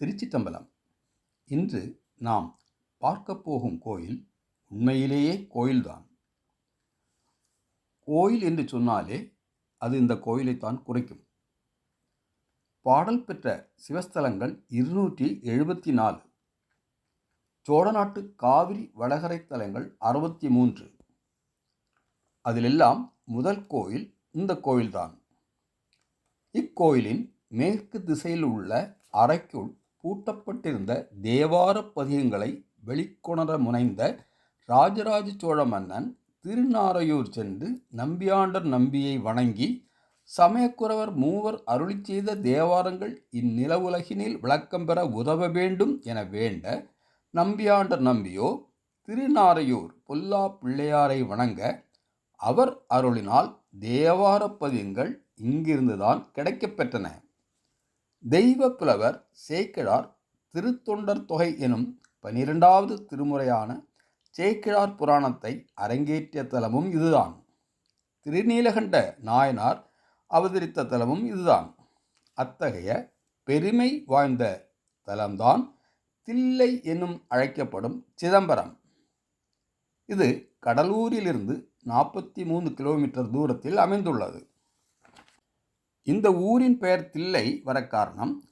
திருச்சித்தம்பலம் இன்று நாம் பார்க்கப் போகும் கோயில் உண்மையிலேயே கோயில்தான். கோயில் என்று சொன்னாலே அது இந்த கோயிலைத்தான் குறைக்கும். பாடல் பெற்ற சிவஸ்தலங்கள் இருநூற்றி எழுபத்தி நாலு சோழநாட்டு காவிரி வடகரை தலங்கள் அறுபத்தி மூன்று அதிலெல்லாம் முதல் கோயில் இந்த கோயில்தான். இக்கோயிலின் மேற்கு திசையில் உள்ள அறைக்குள் பூட்டப்பட்டிருந்த தேவார பதிகங்களை வெளிக்கொணர முனைந்த ராஜராஜ சோழ மன்னன் திருநாரையூர் சென்று நம்பியாண்டர் நம்பியை வணங்கி சமயக்குறவர் மூவர் அருளி செய்த தேவாரங்கள் இந்நிலவுலகினில் விளக்கம் பெற உதவ வேண்டும் என வேண்ட நம்பியாண்டர் நம்பியோ திருநாரையூர் பொல்லா பிள்ளையாரை வணங்க அவர் அருளினால் தேவார பதியங்கள் இங்கிருந்துதான் கிடைக்கப்பெற்றன. தெய்வ புலவர் சேக்கிழார் திருத்தொண்டர் தொகை எனும் பனிரெண்டாவது திருமுறையான சேக்கிழார் புராணத்தை அரங்கேற்றிய தலமும் இதுதான். திருநீலகண்ட நாயனார் அவதரித்த தலமும் இதுதான். அத்தகைய பெருமை வாய்ந்த தலம்தான் தில்லை என்னும் அழைக்கப்படும் சிதம்பரம். இது கடலூரிலிருந்து நாற்பத்தி மூணு கிலோமீட்டர் தூரத்தில் அமைந்துள்ளது. இந்த ஊரின் பெயர் தில்லை வர காரணம்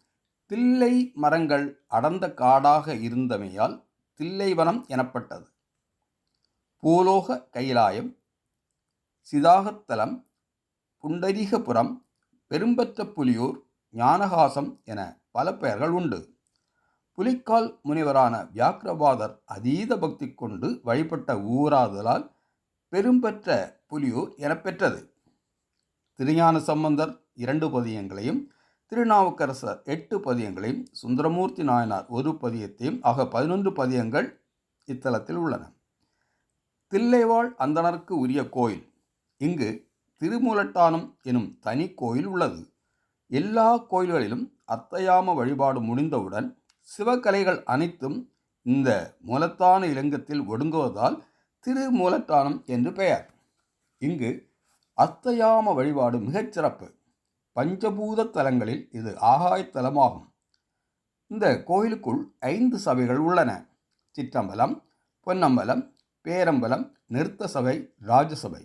தில்லை மரங்கள் அடர்ந்த காடாக இருந்தமையால் தில்லைவனம் எனப்பட்டது. பூலோக கைலாயம் சிதாகத்தலம் புண்டரீகபுரம் பெரும்பற்ற புலியூர் ஞானகாசம் என பல பெயர்கள் உண்டு. புலிக்கால் முனிவரான வியாக்கிரபாதர் அதீத பக்தி கொண்டு வழிபட்ட ஊராதலால் பெரும்பற்ற புலியூர் எனப்பெற்றது. திருஞான சம்பந்தர் இரண்டு பதியங்களையும் திருநாவுக்கரசர் எட்டு பதியங்களையும் சுந்தரமூர்த்தி நாயனார் ஒரு பதியத்தையும் ஆக பதினொன்று பதியங்கள் இத்தலத்தில் உள்ளன. தில்லைவாழ் அந்தணருக்கு உரிய கோயில். இங்கு திருமூலட்டானம் எனும் தனி கோயில் உள்ளது. எல்லா கோயில்களிலும் அத்தையாம வழிபாடு முடிந்தவுடன் சிவகலைகள் அனைத்தும் இந்த மூலத்தான இலங்கத்தில் ஒடுங்குவதால் திருமூலட்டானம் என்று பெயர். இங்கு அத்தயாம வழிபாடு மிகச்சிறப்பு பஞ்சபூத தலங்களில் இது ஆகாயத்தலமாகும் இந்த கோயிலுக்குள் ஐந்து சபைகள் உள்ளன. சிற்றம்பலம் பொன்னம்பலம் பேரம்பலம் நிறுத்த சபை ராஜசபை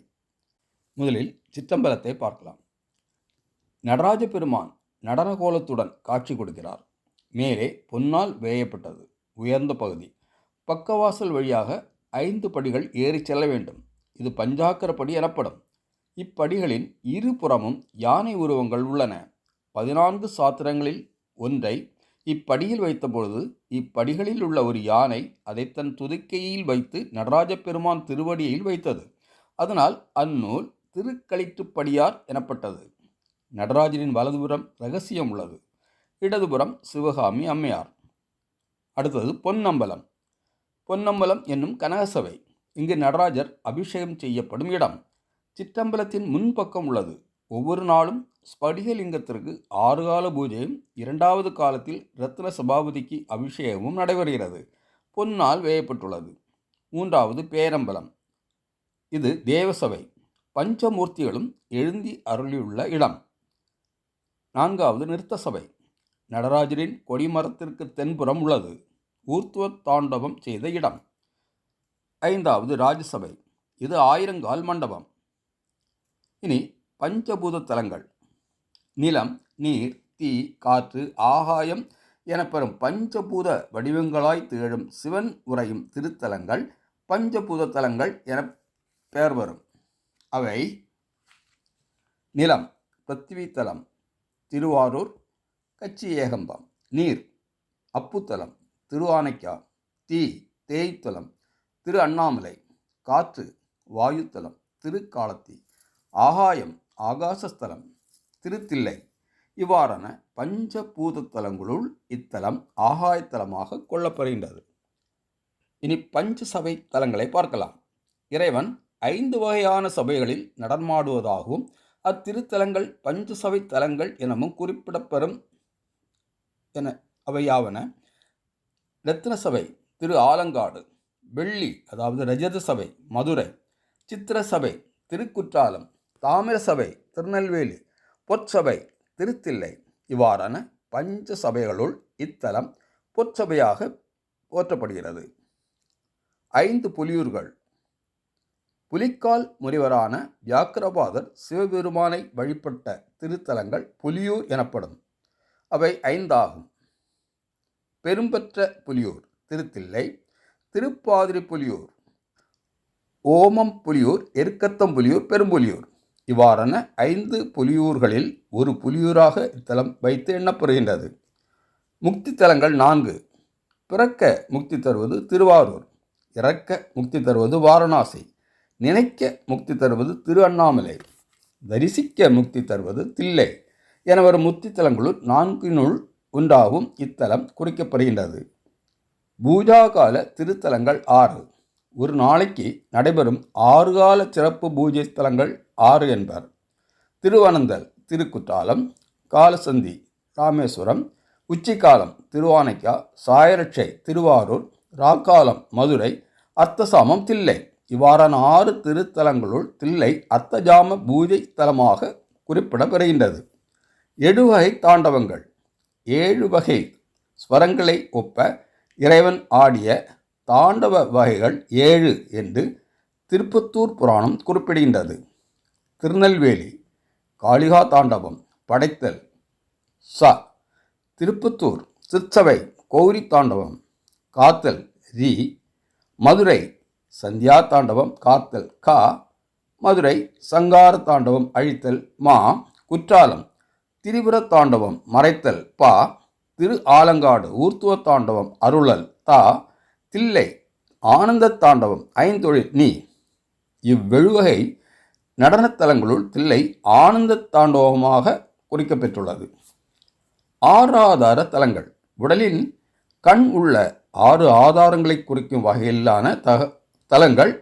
முதலில் சிற்றம்பலத்தை பார்க்கலாம். நடராஜ பெருமான் நடன கோலத்துடன் காட்சி கொடுக்கிறார். மேலே பொன்னால் வேயப்பட்டது உயர்ந்த பகுதி. பக்கவாசல் வழியாக ஐந்து படிகள் ஏறிச் செல்ல வேண்டும். இது பஞ்சாக்கர படி எனப்படும். இப்படிகளின் இருபுறமும் யானை உருவங்கள் உள்ளன. பதினான்கு சாத்திரங்களில் ஒன்றை இப்படியில் வைத்தபொழுது இப்படிகளில் உள்ள ஒரு யானை அதை தன் துதிக்கையில் வைத்து நடராஜ பெருமான் திருவடியில் வைத்தது. அதனால் அந்நூல் திருக்களிற்றுப்படியார் எனப்பட்டது. நடராஜனின் வலதுபுறம் ரகசியம் உள்ளது. இடதுபுறம் சிவகாமி அம்மையார். அடுத்தது பொன்னம்பலம். பொன்னம்பலம் என்னும் கனகசபை. இங்கு நடராஜர் அபிஷேகம் செய்யப்படும் இடம். சிற்றம்பலத்தின் முன்பக்கம் உள்ளது. ஒவ்வொரு நாளும் ஸ்படிகலிங்கத்திற்கு ஆறு கால பூஜையும் இரண்டாவது காலத்தில் ரத்ன சபாபதிக்கு அபிஷேகமும் நடைபெறுகிறது. பொன்னால் வேயப்பட்டுள்ளது. மூன்றாவது பேரம்பலம். இது தேவசபை. பஞ்சமூர்த்திகளும் எழுந்தி அருளியுள்ள இடம். நான்காவது நிறுத்த சபை நடராஜரின் கொடிமரத்திற்கு தென்புறம் உள்ளது. ஊர்த்துவ தாண்டவம் செய்த இடம். ஐந்தாவது ராஜசபை. இது ஆயிரங்கால் மண்டபம். இனி பஞ்சபூத தலங்கள் நிலம் நீர் தீ காற்று ஆகாயம் எனப்பெறும் பஞ்சபூத வடிவங்களாய் திகழும் சிவன் உரையும் திருத்தலங்கள் பஞ்சபூத தலங்கள் என பெயர் வரும் அவை நிலம் பிருத்திவி தலம் திருவாரூர் கச்சி ஏகம்பம் நீர் அப்புத்தலம் திருவானைக்கா தீ தேய்த்தலம் திரு அண்ணாமலை காற்று வாயுத்தலம் திருக்காலத்தி. ஆகாயம் ஆகாசஸ்தலம் திருத்தில்லை. இவ்வாறான பஞ்சபூத தலங்களுள் இத்தலம் ஆகாயத்தலமாக கொள்ளப்படுகின்றது. இனி பஞ்ச சபை தலங்களை பார்க்கலாம். இறைவன் ஐந்து வகையான சபைகளில் நடமாடுவதாகவும் அத்திருத்தலங்கள் பஞ்ச சபை தலங்கள் எனவும் குறிப்பிடப்பெறும் என அவையாவன. ரத்ன சபை திரு ஆலங்காடு வெள்ளி அதாவது ரஜத சபை மதுரை சித்திர சபை திருக்குற்றாலம் தாமிர சபை திருநெல்வேலி பொற்சபை திருத்தில்லை இவ்வாறான பஞ்ச சபைகளுள் இத்தலம் பொற்சபையாக போற்றப்படுகிறது. ஐந்து புலியூர்கள். புலிக்கால் முனிவரான வியாக்கிரபாதர் சிவபெருமானை வழிபட்ட திருத்தலங்கள் புலியூர் எனப்படும். அவை ஐந்தாகும். பெரும்பற்ற புலியூர் திருத்தில்லை திருப்பாதிரி புலியூர் ஓமம் புலியூர் எருக்கத்தம் புலியூர் பெரும்புலியூர். இவ்வாறான ஐந்து புலியூர்களில் ஒரு புலியூராக இத்தலம் வைத்து எண்ணப்படுகின்றது. முக்தி தலங்கள் நான்கு. பிறக்க முக்தி தருவது திருவாரூர். இறக்க முக்தி தருவது வாரணாசி. நினைக்க முக்தி தருவது திரு அண்ணாமலை தரிசிக்க முக்தி தருவது தில்லை என வரும் முக்தி தலங்களுள் நான்கினுள் ஒன்றாகவும் இத்தலம் குறிக்கப்படுகின்றது. பூஜா கால திருத்தலங்கள் ஆறு. ஒரு நாளைக்கு நடைபெறும் ஆறு கால சிறப்பு பூஜை ஸ்தலங்கள் ஆறு என்பர். திருவனந்தல் திருக்குற்றாலம் காலசந்தி ராமேஸ்வரம் உச்சிக்காலம் திருவானைக்கா சாயரட்சை திருவாரூர் ராக்காலம் மதுரை அர்த்தசாமம் தில்லை. இவ்வாறான ஆறு திருத்தலங்களுள் தில்லை அர்த்தஜாம பூஜை தலமாக குறிப்பிடப்பெறுகின்றது எடுவகை தாண்டவங்கள். ஏழு வகை ஸ்வரங்களை ஒப்ப இறைவன் ஆடிய தாண்டவ வகைகள் ஏழு என்று திருப்பத்தூர் புராணம் குறிப்பிடுகின்றது. திருநெல்வேலி காளிகா தாண்டவம் படைத்தல் ச திருப்பத்தூர் சிற்சபை கௌரி தாண்டவம் காத்தல் ரி மதுரை சந்தியா தாண்டவம் காத்தல் கா மதுரை சங்கார தாண்டவம் அழித்தல் மா குற்றாலம் திரிபுர தாண்டவம் மறைத்தல் பா திரு ஆலங்காடு ஊர்த்துவ தாண்டவம் அருளல் தா தில்லை ஆனந்த தாண்டவம் ஐந்தொழில் நீ. இவ்வெழுவகை நடனத்தலங்களுள் தில்லை ஆனந்த தாண்டவமாக குறிக்கப்பெற்றுள்ளது. ஆறாதார தலங்கள். உடலின் கண் உள்ள ஆறு ஆதாரங்களை குறிக்கும் வகையிலான தக தலங்கள்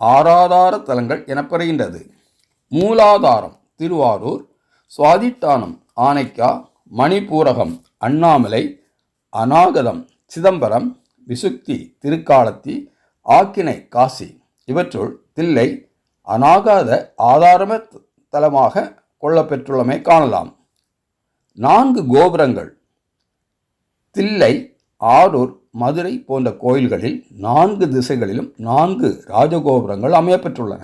ஆறாதார தலங்கள் எனப்படுகின்றது. மூலாதாரம் திருவாரூர் சுவாதிட்டானம் ஆனைக்கா மணிபூரகம் அண்ணாமலை அநாகதம் சிதம்பரம் விசுக்தி திருக்காலத்தி ஆக்கினை காசி இவற்றுள் தில்லை அநாகாத ஆதாரம தலமாக கொள்ளப்பெற்றுள்ளமை காணலாம். நான்கு கோபுரங்கள் தில்லை ஆரூர் மதுரை போன்ற கோயில்களில் நான்கு திசைகளிலும் நான்கு ராஜகோபுரங்கள் அமையப்பெற்றுள்ளன.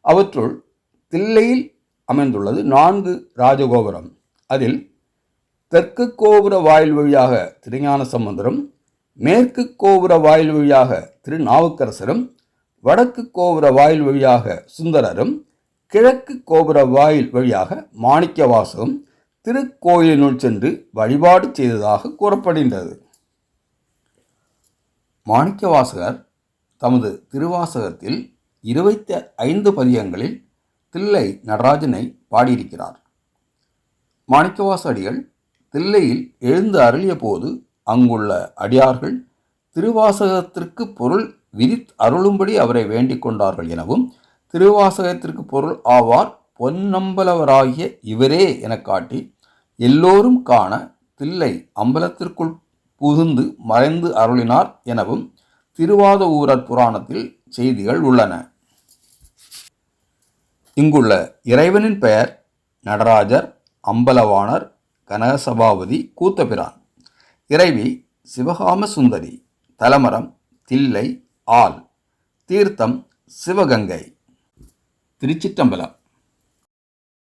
அவற்றுள் தில்லையில் அமைந்துள்ளது நான்கு ராஜகோபுரம். அதில் தெற்கு கோபுர வாயில் வழியாக திருஞான சம்பந்தரும் மேற்கு கோபுர வாயில் வழியாக திருநாவுக்கரசரும் வடக்கு கோபுர வாயில் வழியாக சுந்தரரும் கிழக்கு கோபுர வாயில் வழியாக மாணிக்கவாசகம் திருக்கோயிலினுள் சென்று வழிபாடு செய்ததாக கூறப்படுகின்றது. மாணிக்கவாசகர் தமது திருவாசகத்தில் இருபத்தி ஐந்து பதியங்களில் தில்லை நடராஜனை பாடியிருக்கிறார். மாணிக்கவாச அடிகள் தில்லையில் எழுந்து அருளிய போது அங்குள்ள அடியார்கள் திருவாசகத்திற்கு பொருள் விதித் அருளும்படி அவரை வேண்டிக் கொண்டார்கள் எனவும் திருவாசகத்திற்கு பொருள் ஆவார் பொன்னம்பலவராகிய இவரே என காட்டி எல்லோரும் காண தில்லை அம்பலத்திற்குள் புகுந்து மறைந்து அருளினார் எனவும் திருவாத ஊரர் புராணத்தில் செய்திகள் உள்ளன. இங்குள்ள இறைவனின் பெயர் நடராஜர் அம்பலவாணர் கனகசபாபதி கூத்தபிரான். இறைவி சிவகாம சுந்தரி தலமரம் தில்லை ஆல் தீர்த்தம் சிவகங்கை. திருச்சிற்றம்பலம்.